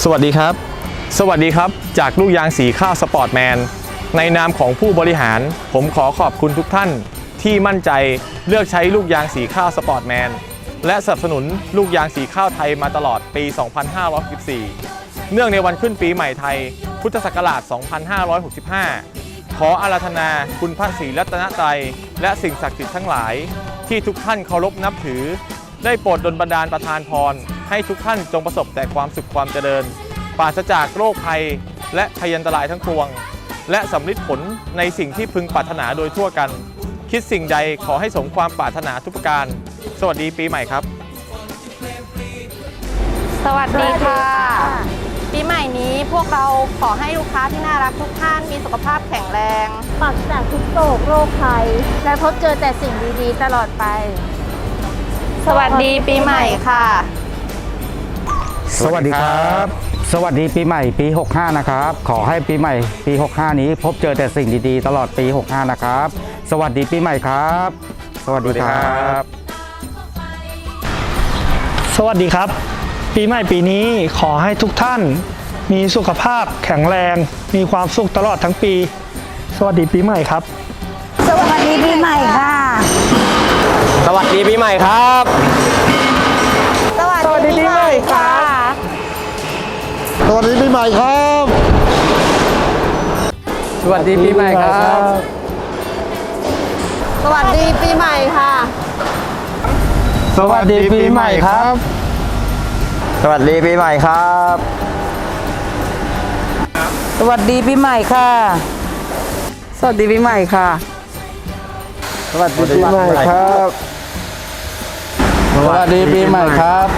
สวัสดีครับ สวัสดีครับ จากลูกยางสีข้าวสปอร์ตแมน ในนามของผู้บริหาร ผมขอขอบคุณทุกท่าน ที่มั่นใจเลือกใช้ลูกยางสีข้าวสปอร์ตแมน และสนับสนุนลูกยางสีข้าวไทยมาตลอดปี 2564 เนื่องในวันขึ้นปีใหม่ไทย พุทธศักราช 2565 ขออาราธนาคุณพระศรีรัตนตรัยและสิ่งศักดิ์สิทธิ์ทั้งหลาย ที่ทุกท่านเคารพนับถือ ได้โปรดดลบันดาลประทานพร ให้ทุกท่านจงประสบแต่ความสุขความเจริญ ปราศจากโรคภัย และพยันตรายทั้งปวง และสำลิดผลในสิ่งที่พึงปรารถนาโดยทั่วกัน คิดสิ่งใดขอให้สมความปรารถนาทุกประการ สวัสดีปีใหม่ครับ สวัสดีค่ะปีใหม่นี้พวกเราขอให้ลูกค้าที่น่ารักทุกท่านมีสุขภาพแข็งแรงปราศจากทุกโศกโรคภัย และพบเจอแต่สิ่งดีๆ ตลอดไป สวัสดีปีใหม่ค่ะ สวัสดีครับ สวัสดีปีใหม่ปี 65 นะครับ ขอให้ปีใหม่ปี 65 นี้ พบเจอแต่สิ่งดีๆ ตลอดปี 65 นะครับ สวัสดีปีใหม่ครับ สวัสดีครับ สวัสดีครับ ปีใหม่ปีนี้ขอให้ทุกท่าน มีสุขภาพแข็งแรง มีความสุขตลอดทั้งปี สวัสดีปีใหม่ครับ สวัสดีปีใหม่ค่ะ สวัสดีปีใหม่ครับ ม่ครับ สวัสดีปีใหม่ครับ สวัสดีปีใหม่ค่ะ สวัสดีปีใหม่ครับ สวัสดีปีใหม่ครับ สวัสดีปีใหม่ค่ะ สวัสดีปีใหม่ค่ะ สวัสดีปีใหม่ครับ สวัสดีปีใหม่ครับ